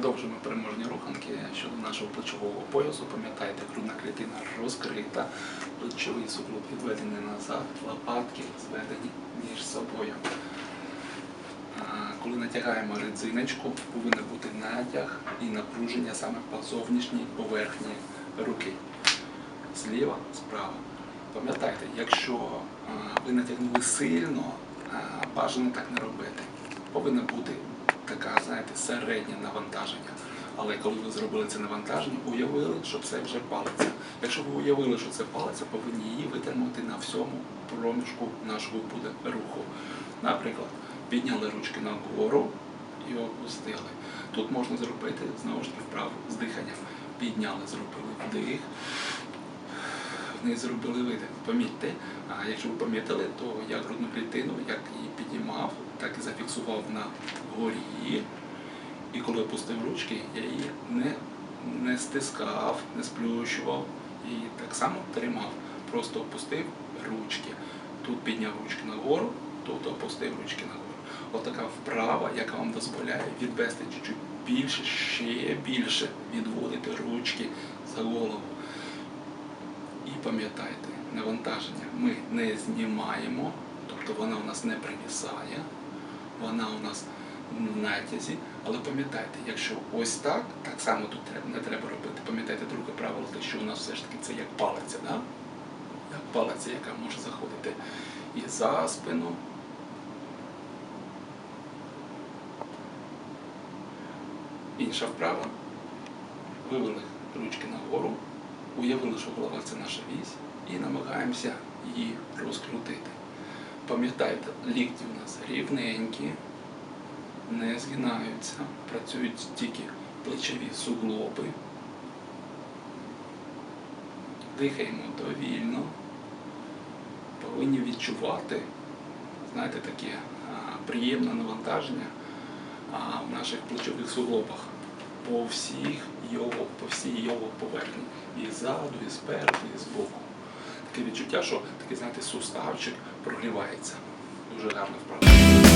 Продовжуємо переможні руханки щодо нашого плечового поясу. Пам'ятайте, грудна клітина розкрита, плечовий суглоб відведений назад, лопатки зведені між собою. Коли натягаємо резиночку, повинен бути натяг і напруження саме по зовнішній поверхні руки. Зліва, справа. Пам'ятайте, якщо ви натягнули сильно, бажано так не робити. Повинна бути така, знаєте, середнє навантаження. Але коли ви зробили це навантаження, уявили, що це вже палиця. Якщо ви уявили, що це палиця, повинні її витримати на всьому проміжку нашого буде руху. Наприклад, підняли ручки нагору і опустили. Тут можна зробити знову ж таки вправу з диханням. Підняли, зробили вдих, вниз зробили видих. Помітьте, а якщо ви помітили, то я грудну клітину, як її піднімав, так і зафіксував на горі. І коли опустив ручки, я її не, не стискав, не сплющував і так само тримав. Просто опустив ручки. Тут підняв ручки нагору, тут опустив ручки нагору. Отака вправа, яка вам дозволяє відвести чуть-чуть більше, ще більше відводити ручки за голову. І пам'ятайте, навантаження ми не знімаємо, тобто вона у нас не привісає, вона у нас в натязі. Але пам'ятайте, якщо ось так, так само тут не треба робити. Пам'ятайте друге правило, те, що у нас все ж таки це як палиця, да? як палиця, яка може заходити і за спину. Інша вправа. Вивели ручки нагору, уявили, що голова це наша вісь, і намагаємося її розкрутити. Пам'ятайте, лікті у нас рівненькі, не згинаються, працюють тільки плечові суглоби. Дихаємо довільно, повинні відчувати, знаєте, таке приємне навантаження в наших плечових суглобах по всіх його, по всій його поверхні. І ззаду, і спереду, і збоку. Таке відчуття, що такий, знаєте, суставчик прогрівається. Дуже гарна вправа.